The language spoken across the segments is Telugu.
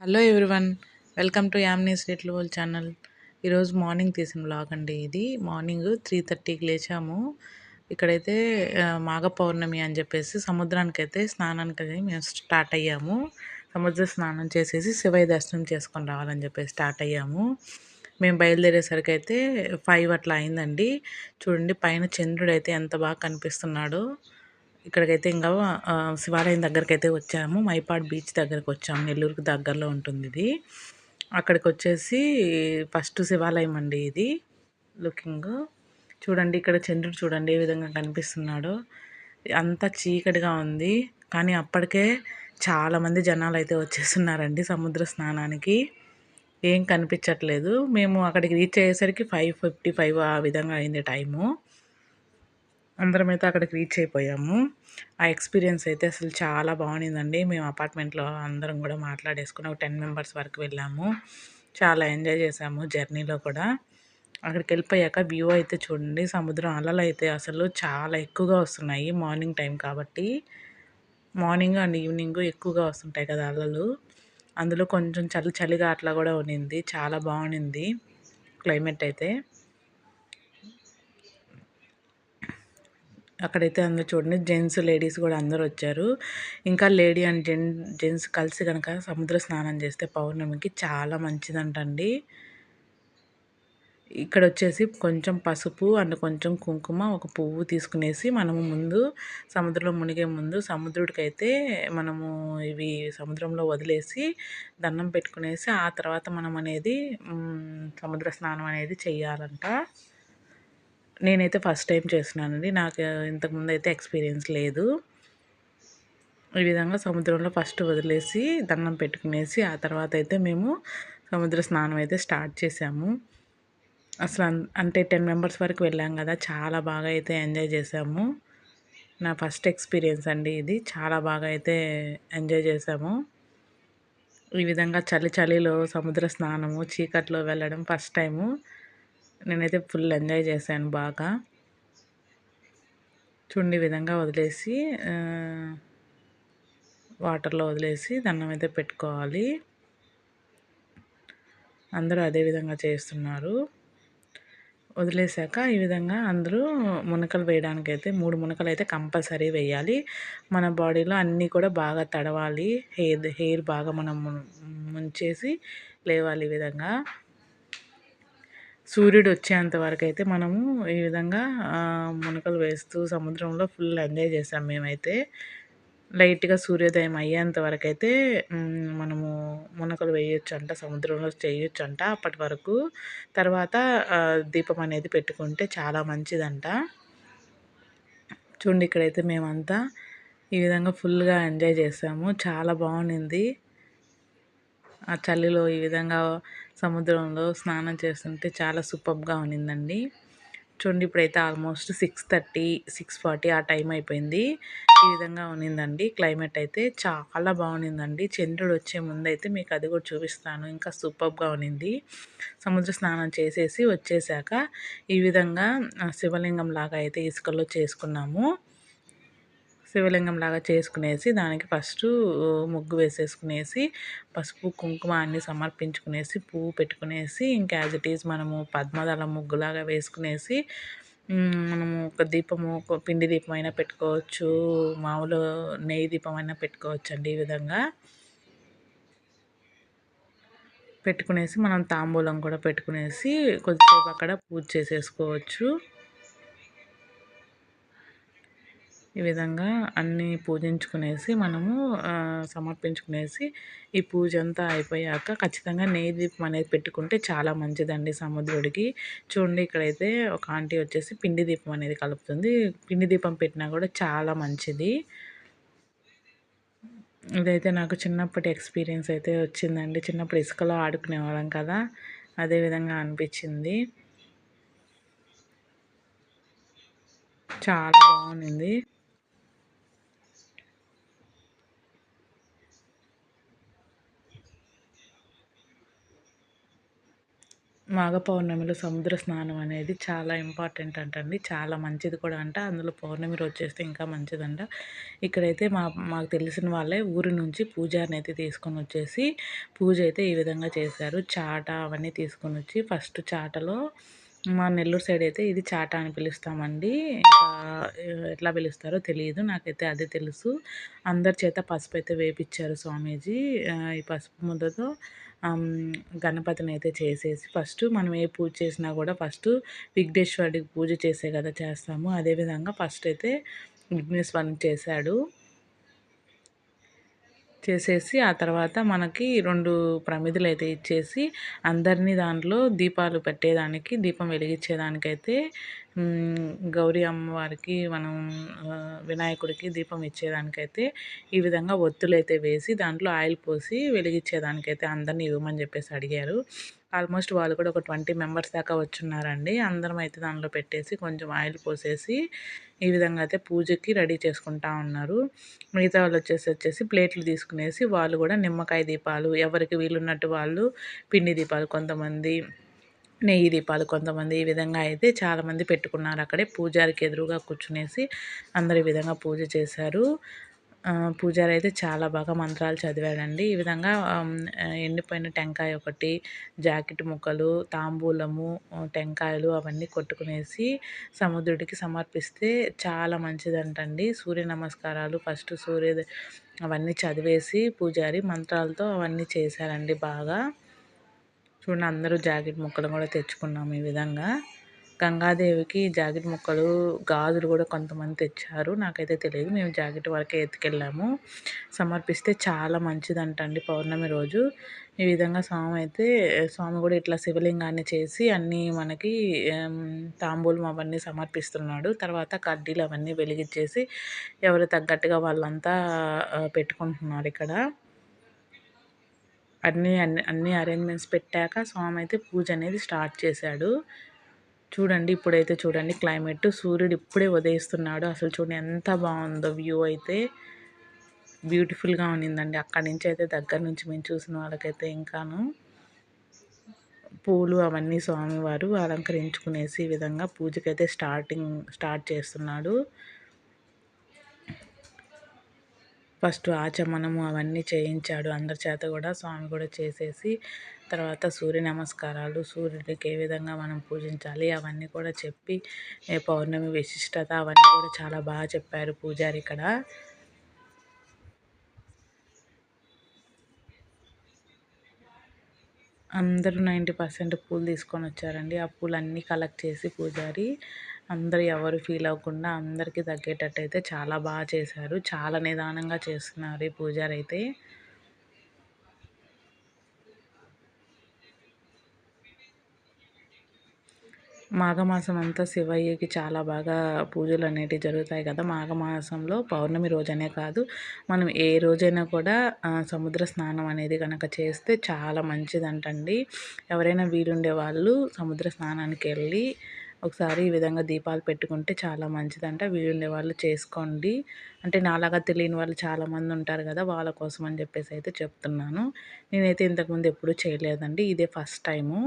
Hello everyone welcome to Yamni's little world channel. ఈరోజు మార్నింగ్ తీసిన బ్లాగ్ అండి ఇది. మార్నింగ్ త్రీ థర్టీకి లేచాము. ఇక్కడైతే మాఘ పౌర్ణమి అని చెప్పేసి సముద్రానికి అయితే స్నానానికి అయితే మేము స్టార్ట్ అయ్యాము. సముద్ర స్నానం చేసేసి శివయ్య దర్శనం చేసుకొని రావాలని చెప్పేసి స్టార్ట్ అయ్యాము. మేము బయలుదేరేసరికి అయితే ఫైవ్ అట్లా అయిందండి. చూడండి పైన చంద్రుడు అయితే ఎంత బాగా కనిపిస్తున్నాడో. ఇక్కడికైతే ఇంకా శివాలయం దగ్గరికి అయితే వచ్చాము. మైపాడ్ బీచ్ దగ్గరకు వచ్చాము. నెల్లూరుకు దగ్గరలో ఉంటుంది ఇది. అక్కడికి వచ్చేసి ఫస్ట్ శివాలయం అండి ఇది. లుకింగ్. చూడండి ఇక్కడ చంద్రుడు చూడండి ఏ విధంగా కనిపిస్తున్నాడో. అంత చీకటిగా ఉంది. కానీ అప్పటికే చాలామంది జనాలు అయితే వచ్చేస్తున్నారండి సముద్ర స్నానానికి. ఏం కనిపించట్లేదు. మేము అక్కడికి రీచ్ అయ్యేసరికి ఫైవ్ ఫిఫ్టీ ఫైవ్ ఆ విధంగా అయింది టైము. అందరం అయితే అక్కడికి రీచ్ అయిపోయాము. ఆ ఎక్స్పీరియన్స్ అయితే అసలు చాలా బాగుండిందండి. మేము అపార్ట్మెంట్లో అందరం కూడా మాట్లాడేసుకుని ఒక టెన్ మెంబర్స్ వరకు వెళ్ళాము. చాలా ఎంజాయ్ చేసాము జర్నీలో కూడా. అక్కడికి వెళ్ళిపోయాక వ్యూ అయితే చూడండి. సముద్రం అలలు అయితే అసలు చాలా ఎక్కువగా వస్తున్నాయి మార్నింగ్ టైం కాబట్టి. మార్నింగ్ అండ్ ఈవినింగ్ ఎక్కువగా వస్తుంటాయి కదా అలలు. అందులో కొంచెం చలి చలిగా అట్లా కూడా ఉన్నింది చాలా బాగుండింది. క్లైమేట్ అయితే. అక్కడైతే అందరూ చూడండి జెంట్స్ లేడీస్ కూడా అందరూ వచ్చారు. ఇంకా లేడీ అండ్ జెన్ జెంట్స్ కలిసి కనుక సముద్ర స్నానం చేస్తే పౌర్ణమికి చాలా మంచిదంటండి. ఇక్కడ వచ్చేసి కొంచెం పసుపు అండ్ కొంచెం కుంకుమ ఒక పువ్వు తీసుకునేసి మనము ముందు సముద్రంలో మునిగే ముందు సముద్రుడికైతే మనము ఇవి సముద్రంలో వదిలేసి దండం పెట్టుకునేసి ఆ తర్వాత మనం అనేది సముద్ర స్నానం అనేది చెయ్యాలంట. నేనైతే ఫస్ట్ టైం చేస్తున్నానండి. నాకు ఇంతకుముందు అయితే ఎక్స్పీరియన్స్ లేదు. ఈ విధంగా సముద్రంలో ఫస్ట్ వదిలేసి దండం పెట్టుకునేసి ఆ తర్వాత అయితే మేము సముద్ర స్నానం అయితే స్టార్ట్ చేసాము అసలు అంటే టెన్ మెంబర్స్ వరకు వెళ్ళాం కదా చాలా బాగా అయితే ఎంజాయ్ చేసాము నా ఫస్ట్ ఎక్స్పీరియన్స్ అండి ఇది. చాలా బాగా అయితే ఎంజాయ్ చేసాము ఈ విధంగా చలి చలిలో సముద్ర స్నానము చీకట్లో వెళ్ళడం ఫస్ట్ టైము. నేనైతే ఫుల్ ఎంజాయ్ చేశాను బాగా. చుండి విధంగా వదిలేసి వాటర్లో వదిలేసి దండం అయితే పెట్టుకోవాలి. అందరూ అదే విధంగా చేస్తున్నారు. వదిలేసాక ఈ విధంగా అందరూ మునకలు వేయడానికి అయితే మూడు మునకలు అయితే కంపల్సరీ వేయాలి. మన బాడీలో అన్నీ కూడా బాగా తడవాలి. హెయిర్ హెయిర్ బాగా మనం ముంచేసి లేవాలి ఈ విధంగా. సూర్యుడు వచ్చేంత వరకు అయితే మనము ఈ విధంగా మునకలు వేస్తూ సముద్రంలో ఫుల్ ఎంజాయ్ చేసాం మేమైతే. లైట్గా సూర్యోదయం అయ్యేంత వరకు అయితే మనము మునకలు వేయొచ్చు అంట సముద్రంలో చేయొచ్చు అంట అప్పటి వరకు. తర్వాత దీపం అనేది పెట్టుకుంటే చాలా మంచిదంట. చూడండి ఇక్కడైతే మేమంతా ఈ విధంగా ఫుల్గా ఎంజాయ్ చేసాము. చాలా బాగుండింది. ఆ చలిలో ఈ విధంగా సముద్రంలో స్నానం చేస్తుంటే చాలా సూపర్గా ఉన్నిందండి. చూడండి ఇప్పుడైతే almost six thirty six forty ఆ టైం అయిపోయింది. ఈ విధంగా ఉన్నిందండి. క్లైమేట్ అయితే చాలా బాగుండిందండి చంద్రుడు వచ్చే ముందు అయితే మీకు అది కూడా చూపిస్తాను. ఇంకా సూపర్గా ఉన్నింది. సముద్ర స్నానం చేసేసి వచ్చేసాక ఈ విధంగా శివలింగం లాగా అయితే ఇసుకలో చేసుకున్నాము. శివలింగం లాగా చేసుకునేసి దానికి ఫస్ట్ ముగ్గు వేసేసుకునేసి పసుపు కుంకుమ అన్నీ సమర్పించుకునేసి పువ్వు పెట్టుకునేసి ఇంకా యాజ్ ఇట్ ఈజ్ మనము పద్మదళ ముగ్గులాగా వేసుకునేసి మనము ఒక దీపము ఒక పిండి దీపం అయినా పెట్టుకోవచ్చు మామూలు నెయ్యి దీపం అయినా పెట్టుకోవచ్చు అండి ఈ విధంగా. పెట్టుకునేసి మనం తాంబూలం కూడా పెట్టుకునేసి కొద్దిసేపు అక్కడ పూజ చేసేసుకోవచ్చు. ఈ విధంగా అన్నీ పూజించుకునేసి మనము సమర్పించుకునేసి ఈ పూజ అంతా అయిపోయాక ఖచ్చితంగా నెయ్యి దీపం అనేది పెట్టుకుంటే చాలా మంచిదండి సముద్రుడికి. చూడండి ఇక్కడైతే ఒక ఆంటీ వచ్చేసి పిండి దీపం అనేది కలుపుతుంది. పిండి దీపం పెట్టినా కూడా చాలా మంచిది. ఇదైతే నాకు చిన్నప్పటి ఎక్స్పీరియన్స్ అయితే వచ్చిందండి. చిన్నప్పుడు ఇసుకలో ఆడుకునేవాళ్ళం కదా అదే విధంగా అనిపించింది. చాలా బాగుంది. మాఘ పౌర్ణమిలో సముద్ర స్నానం అనేది చాలా ఇంపార్టెంట్ అంటండి. చాలా మంచిది కూడా అంట. అందులో పౌర్ణమి రోజు చేస్తే ఇంకా మంచిదంట. ఇక్కడైతే మా మాకు తెలిసిన వాళ్ళే ఊరి నుంచి పూజారిని అయితే తీసుకొని వచ్చేసి పూజ అయితే ఈ విధంగా చేశారు. చాట అవన్నీ తీసుకొని వచ్చి ఫస్ట్ చాటలో మా నెల్లూరు సైడ్ అయితే ఇది చాట అని పిలుస్తామండి. ఎట్లా పిలుస్తారో తెలియదు. నాకైతే అదే తెలుసు. అందరి చేత పసుపు అయితే వేపించారు స్వామీజీ. ఈ పసుపు ముద్దతో గణపతిని అయితే చేసేసి ఫస్ట్ మనం ఏ పూజ చేసినా కూడా ఫస్ట్ విఘ్నేశ్వరుడికి పూజ చేసే కదా చేస్తాము. అదేవిధంగా ఫస్ట్ అయితే విఘ్నేశ్వరుని చేశాడు. చేసేసి ఆ తర్వాత మనకి రెండు ప్రమిదలు అయితే ఇచ్చేసి అందరినీ దాంట్లో దీపాలు పెట్టేదానికి దీపం వెలిగించేదానికైతే గౌరీ అమ్మవారికి మనం వినాయకుడికి దీపం ఇచ్చేదానికైతే ఈ విధంగా ఒత్తులైతే వేసి దాంట్లో ఆయిల్ పోసి వెలిగించేదానికైతే అందరినీ ఇవ్వమని చెప్పేసి అడిగారు. ఆల్మోస్ట్ వాళ్ళు కూడా ఒక ట్వంటీ మెంబర్స్ దాకా వచ్చున్నారండి. అందరం అయితే దానిలో పెట్టేసి కొంచెం ఆయిల్ పోసేసి ఈ విధంగా అయితే పూజకి రెడీ చేసుకుంటా ఉన్నారు. మిగతా వాళ్ళు వచ్చేసి వచ్చేసి ప్లేట్లు తీసుకునేసి వాళ్ళు కూడా నిమ్మకాయ దీపాలు ఎవరికి వీలున్నట్టు వాళ్ళు పిండి దీపాలు కొంతమంది నెయ్యి దీపాలు కొంతమంది ఈ విధంగా అయితే చాలామంది పెట్టుకున్నారు అక్కడే. పూజారికి ఎదురుగా కూర్చునేసి అందరు ఈ విధంగా పూజ చేశారు. పూజారి అయితే చాలా బాగా మంత్రాలు చదివాడండి. ఈ విధంగా ఎండిపోయిన టెంకాయ ఒకటి జాకెట్ ముక్కలు తాంబూలము టెంకాయలు అవన్నీ కొట్టుకునేసి సముద్రుడికి సమర్పిస్తే చాలా మంచిదంటండి. సూర్య నమస్కారాలు ఫస్ట్ సూర్య అవన్నీ చదివేసి పూజారి మంత్రాలతో అవన్నీ చేశారండి బాగా. చూడండి అందరూ జాకెట్ ముక్కలు కూడా తెచ్చుకున్నాము ఈ విధంగా. గంగాదేవికి జాకెట్ ముక్కలు గాజులు కూడా కొంతమంది తెచ్చారు. నాకైతే తెలియదు మేము జాకెట్ వరకే ఎత్తుకెళ్ళాము. సమర్పిస్తే చాలా మంచిదంటండి పౌర్ణమి రోజు. ఈ విధంగా స్వామి అయితే స్వామి కూడా ఇట్లా శివలింగాన్ని చేసి అన్నీ మనకి తాంబూలం అవన్నీ సమర్పిస్తున్నాడు. తర్వాత కడ్డీలు అవన్నీ వెలిగించేసి ఎవరు తగ్గట్టుగా వాళ్ళంతా పెట్టుకుంటున్నారు ఇక్కడ. అన్నీ అన్ని అన్ని అరేంజ్మెంట్స్ పెట్టాక స్వామి అయితే పూజ అనేది స్టార్ట్ చేశాడు. చూడండి ఇప్పుడైతే చూడండి క్లైమేట్ సూర్యుడు ఇప్పుడే ఉదయిస్తున్నాడు. అసలు చూడండి ఎంత బాగుందో వ్యూ అయితే. బ్యూటిఫుల్గా ఉన్నిందండి. అక్కడి నుంచి అయితే దగ్గర నుంచి మేము చూసిన వాళ్ళకైతే ఇంకాను. పూలు అవన్నీ స్వామివారు అలంకరించుకునేసి ఈ విధంగా పూజకైతే స్టార్టింగ్ స్టార్ట్ చేస్తున్నాడు. ఫస్ట్ ఆచమనము అవన్నీ చేయించాడు. అందరి చేత కూడా స్వామి కూడా చేసేసి తర్వాత సూర్య నమస్కారాలు సూర్యుడికి ఏ విధంగా మనం పూజించాలి అవన్నీ కూడా చెప్పి పౌర్ణమి విశిష్టత అవన్నీ కూడా చాలా బాగా చెప్పారు పూజారి ఇక్కడ. అందరూ నైంటీ పర్సెంట్ పూలు తీసుకొని వచ్చారండి. ఆ పూలు అన్నీ కలెక్ట్ చేసి పూజారి అందరు ఎవరు ఫీల్ అవ్వకుండా అందరికీ తగ్గేటట్టు అయితే చాలా బాగా చేశారు. చాలా నిదానంగా చేస్తున్నారు ఈ పూజారి అయితే మాఘమాసం అంతా శివయ్యకి చాలా బాగా పూజలు అనేటివి జరుగుతాయి కదా. మాఘమాసంలో పౌర్ణమి రోజనే కాదు. మనం ఏ రోజైనా కూడా సముద్ర స్నానం అనేది కనుక చేస్తే చాలా మంచిదంటండి. ఎవరైనా వీలుండే వాళ్ళు సముద్ర స్నానానికి వెళ్ళి ఒకసారి ఈ విధంగా దీపాలు పెట్టుకుంటే చాలా మంచిదంట. వీలుండే వాళ్ళు చేసుకోండి. అంటే నాలాగా తెలియని వాళ్ళు చాలామంది ఉంటారు కదా వాళ్ళ కోసం అని చెప్పేసి అయితే చెప్తున్నాను. నేనైతే ఇంతకుముందు ఎప్పుడూ చేయలేదండి. ఇదే ఫస్ట్ టైము.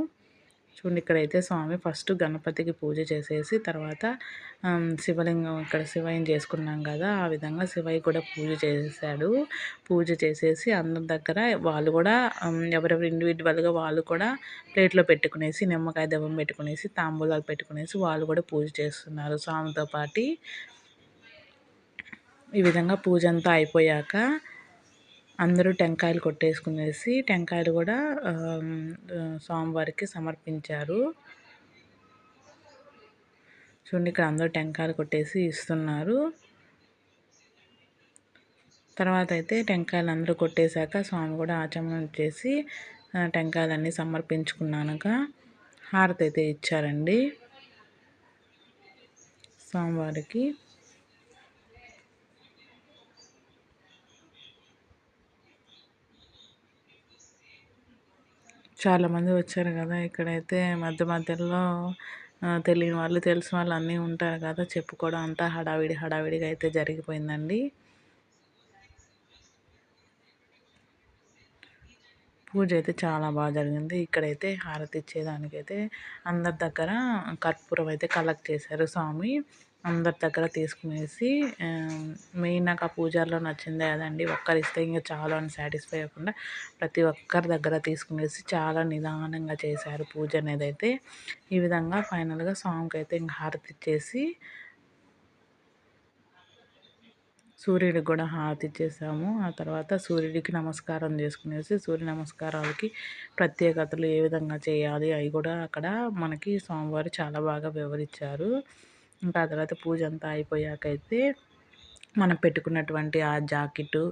చూడండి ఇక్కడైతే స్వామి ఫస్ట్ గణపతికి పూజ చేసేసి తర్వాత శివలింగం ఇక్కడ శివయ్యం చేసుకున్నాం కదా ఆ విధంగా శివయ్య కూడా పూజ చేసేసాడు. పూజ చేసేసి అందరి దగ్గర వాళ్ళు కూడా ఎవరెవరు ఇండివిజువల్గా వాళ్ళు కూడా ప్లేట్లో పెట్టుకునేసి నిమ్మకాయ దెబ్బం పెట్టుకునేసి తాంబూలాలు పెట్టుకునేసి వాళ్ళు కూడా పూజ చేస్తున్నారు స్వామితో పాటి. ఈ విధంగా పూజ అంతా అయిపోయాక అందరూ టెంకాయలు కొట్టేసుకునేసి టెంకాయలు కూడా స్వామివారికి సమర్పించారు. చూడండి ఇక్కడ అందరూ టెంకాయలు కొట్టేసి ఇస్తున్నారు. తర్వాత అయితే టెంకాయలు అందరూ కొట్టేశాక స్వామి కూడా ఆచమనం చేసి టెంకాయలన్నీ సమర్పించుకున్నాక హారతి అయితే ఇచ్చారండి స్వామివారికి. చాలామంది వచ్చారు కదా ఇక్కడైతే మధ్య మధ్యలో తెలియని వాళ్ళు తెలిసిన వాళ్ళు అన్నీ ఉంటారు కదా చెప్పుకోవడం అంతా హడావిడి హడావిడిగా అయితే జరిగిపోయిందండి. పూజ అయితే చాలా బాగా జరిగింది. ఇక్కడైతే హారతి ఇచ్చేదానికైతే అందరి దగ్గర కర్పూరం అయితే కలెక్ట్ చేశారు స్వామి. అందరి దగ్గర తీసుకునేసి మెయిన్ నాకు ఆ పూజారిలో నచ్చింది అదండి. ఒక్కరు ఇస్తే ఇంకా చాలా అని సాటిస్ఫై అవ్వకుండా ప్రతి ఒక్కరి దగ్గర తీసుకునేసి చాలా నిదానంగా చేశారు పూజ అనేది అయితే ఈ విధంగా ఫైనల్గా స్వామికి అయితే ఇంకా హారతి ఇచ్చేసి సూర్యుడికి కూడా హారతి ఇచ్చేసాము. ఆ తర్వాత సూర్యుడికి నమస్కారం చేసుకునేసి సూర్య నమస్కారాలకి ప్రత్యేకతలు ఏ విధంగా చేయాలి అవి కూడా అక్కడ మనకి స్వామివారు చాలా బాగా వివరించారు. ఇంకా ఆ తర్వాత పూజ అంతా అయిపోయాకైతే మనం పెట్టుకున్నటువంటి ఆ జాకెట్టు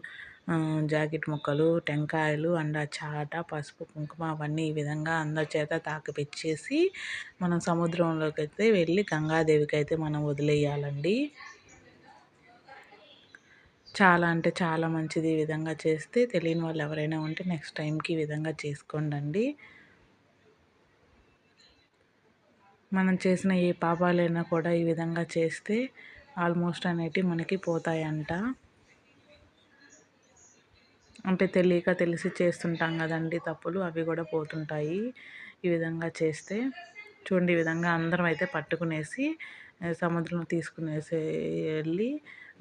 జాకెట్ ముక్కలు టెంకాయలు అండ్ ఆ చాట పసుపు కుంకుమ అవన్నీ ఈ విధంగా అందరి చేత తాకిపిచ్చేసి మనం సముద్రంలోకి అయితే వెళ్ళి గంగాదేవికి అయితే మనం వదిలేయాలండి. చాలా అంటే చాలా మంచిది ఈ విధంగా చేస్తే తెలియని వాళ్ళు ఎవరైనా ఉంటే నెక్స్ట్ టైంకి ఈ విధంగా చేసుకోండి మనం చేసిన ఏ పాపాలైనా కూడా ఈ విధంగా చేస్తే ఆల్మోస్ట్ అనేటివి మనకి పోతాయంట. అంటే తెలియక తెలిసి చేస్తుంటాం కదండి తప్పులు అవి కూడా పోతుంటాయి. ఈ విధంగా చేస్తే చూడండి ఈ విధంగా అందరం అయితే పట్టుకునేసి సముద్రం తీసుకునేసి వెళ్ళి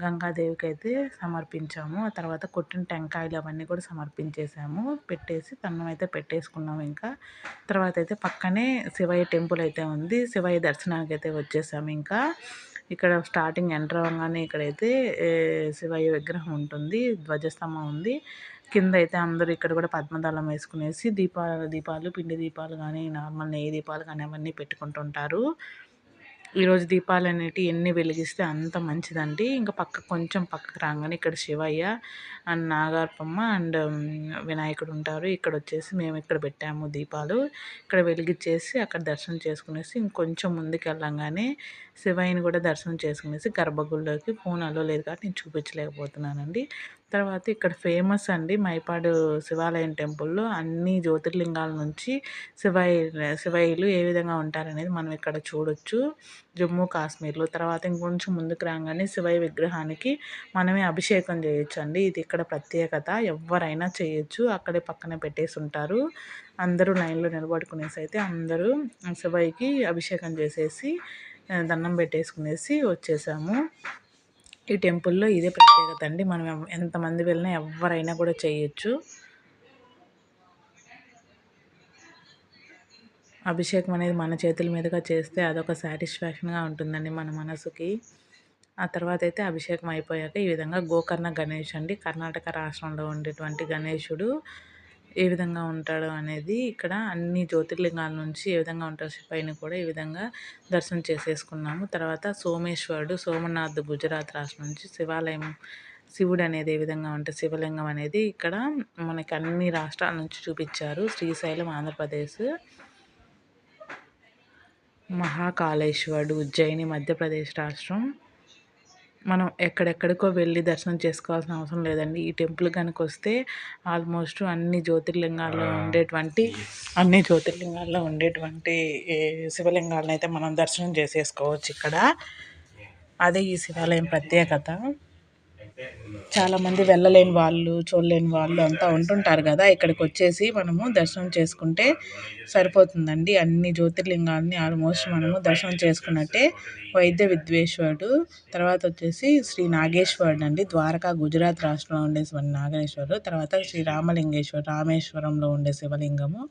గంగాదేవికి అయితే సమర్పించాము. ఆ తర్వాత కొట్టిన టెంకాయలు అవన్నీ కూడా సమర్పించేసాము. పెట్టేసి తన్నం అయితే పెట్టేసుకున్నాము ఇంకా. తర్వాత అయితే పక్కనే శివయ్య టెంపుల్ అయితే ఉంది. శివయ్య దర్శనానికి అయితే వచ్చేసాము ఇంకా. ఇక్కడ స్టార్టింగ్ ఎంటర్ అవ్వగానే ఇక్కడైతే శివయ్య విగ్రహం ఉంటుంది. ధ్వజస్తంభం ఉంది. కింద అయితే అందరూ ఇక్కడ కూడా పద్మదళం వేసుకునేసి దీపాలు దీపాలు పిండి దీపాలు కానీ నార్మల్ నెయ్యి దీపాలు కానీ అవన్నీ పెట్టుకుంటుంటారు. ఈరోజు దీపాలు అనేటివి ఎన్ని వెలిగిస్తే అంత మంచిదండి. ఇంకా పక్క కొంచెం పక్కకు రాగానే ఇక్కడ శివయ్య అండ్ నాగార్పమ్మ అండ్ వినాయకుడు ఉంటారు. ఇక్కడ వచ్చేసి మేము ఇక్కడ పెట్టాము దీపాలు. ఇక్కడ వెలిగించేసి అక్కడ దర్శనం చేసుకునేసి ఇంకొంచెం ముందుకు వెళ్ళంగానే శివయ్యని కూడా దర్శనం చేసుకునేసి గర్భగుడిలోకి ఫోన్ అలో లేదు కాబట్టి నేను చూపించలేకపోతున్నానండి. తర్వాత ఇక్కడ ఫేమస్ అండి మైపాడు శివాలయం టెంపుల్లో అన్ని జ్యోతిర్లింగాల నుంచి శివాయి శివాయిలు ఏ విధంగా ఉంటారనేది మనం ఇక్కడ చూడొచ్చు. జమ్మూ కాశ్మీర్లో. తర్వాత ఇంకొంచెం ముందుకు రాగానే శివాయి విగ్రహానికి మనమే అభిషేకం చేయొచ్చు అండి ఇది ఇక్కడ ప్రత్యేకత. ఎవరైనా చేయొచ్చు. అక్కడే పక్కన పెట్టేసి ఉంటారు. అందరూ లైన్లో నిలబడుకునేసి అయితే అందరూ శివాయికి అభిషేకం చేసేసి దండం పెట్టేసుకునేసి వచ్చేసాము. ఈ టెంపుల్లో ఇదే ప్రత్యేకత అండి. మనం ఎంతమంది వెళ్ళినా ఎవరైనా కూడా చేయొచ్చు. అభిషేకం అనేది మన చేతుల మీదుగా చేస్తే అదొక సాటిస్ఫాక్షన్గా ఉంటుందండి మన మనసుకి. ఆ తర్వాత అయితే అభిషేకం అయిపోయాక ఈ విధంగా గోకర్ణ గణేష్ అండి. కర్ణాటక రాష్ట్రంలో ఉండేటువంటి గణేషుడు. ఏ విధంగా ఉంటాడు అనేది ఇక్కడ అన్ని జ్యోతిర్లింగాల నుంచి ఏ విధంగా ఉంటారు పైన కూడా ఈ విధంగా దర్శనం చేసేసుకున్నాము. తర్వాత సోమేశ్వరుడు సోమనాథ్ గుజరాత్ రాష్ట్రం నుంచి శివాలయం శివుడు అనేది ఏ విధంగా ఉంటుంది శివలింగం అనేది ఇక్కడ మనకి అన్ని రాష్ట్రాల నుంచి చూపించారు. శ్రీశైలం ఆంధ్రప్రదేశ్ మహాకాళేశ్వరుడు ఉజ్జయిని మధ్యప్రదేశ్ రాష్ట్రం. మనం ఎక్కడెక్కడికో వెళ్ళి దర్శనం చేసుకోవాల్సిన అవసరం లేదండి. ఈ టెంపుల్ కనుక వస్తే ఆల్మోస్ట్ అన్ని జ్యోతిర్లింగాల్లో ఉండేటువంటి అన్ని జ్యోతిర్లింగాల్లో ఉండేటువంటి శివలింగాలను అయితే మనం దర్శనం చేసేసుకోవచ్చు ఇక్కడ. అదే ఈ శివాలయం ప్రత్యేకత. చాలామంది వెళ్ళలేని వాళ్ళు చూడలేని వాళ్ళు అంతా ఉంటుంటారు కదా. ఇక్కడికి వచ్చేసి మనము దర్శనం చేసుకుంటే సరిపోతుందండి. అన్ని జ్యోతిర్లింగాలని ఆల్మోస్ట్ మనము దర్శనం చేసుకున్నట్టే వైద్య విద్వేశ్వరుడు. తర్వాత వచ్చేసి శ్రీ నాగేశ్వరుడు అండి. ద్వారకా గుజరాత్ రాష్ట్రంలో ఉండే నాగేశ్వరుడు. తర్వాత శ్రీ రామలింగేశ్వరుడు రామేశ్వరంలో ఉండే శివలింగము.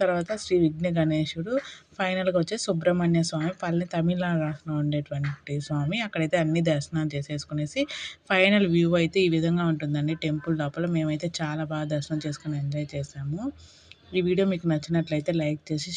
తర్వాత శ్రీ విఘ్న గణేశుడు ఫైనల్గా వచ్చే సుబ్రహ్మణ్య స్వామి పల్లె తమిళనాడు రాష్ట్రంలో ఉండేటువంటి స్వామి. అక్కడైతే అన్ని దర్శనాలు చేసేసుకునేసి ఫైనల్ వ్యూ అయితే ఈ విధంగా ఉంటుందండి. టెంపుల్ లోపల మేమైతే చాలా బాగా దర్శనం చేసుకుని ఎంజాయ్ చేసాము. ఈ వీడియో మీకు నచ్చినట్లయితే లైక్ చేసి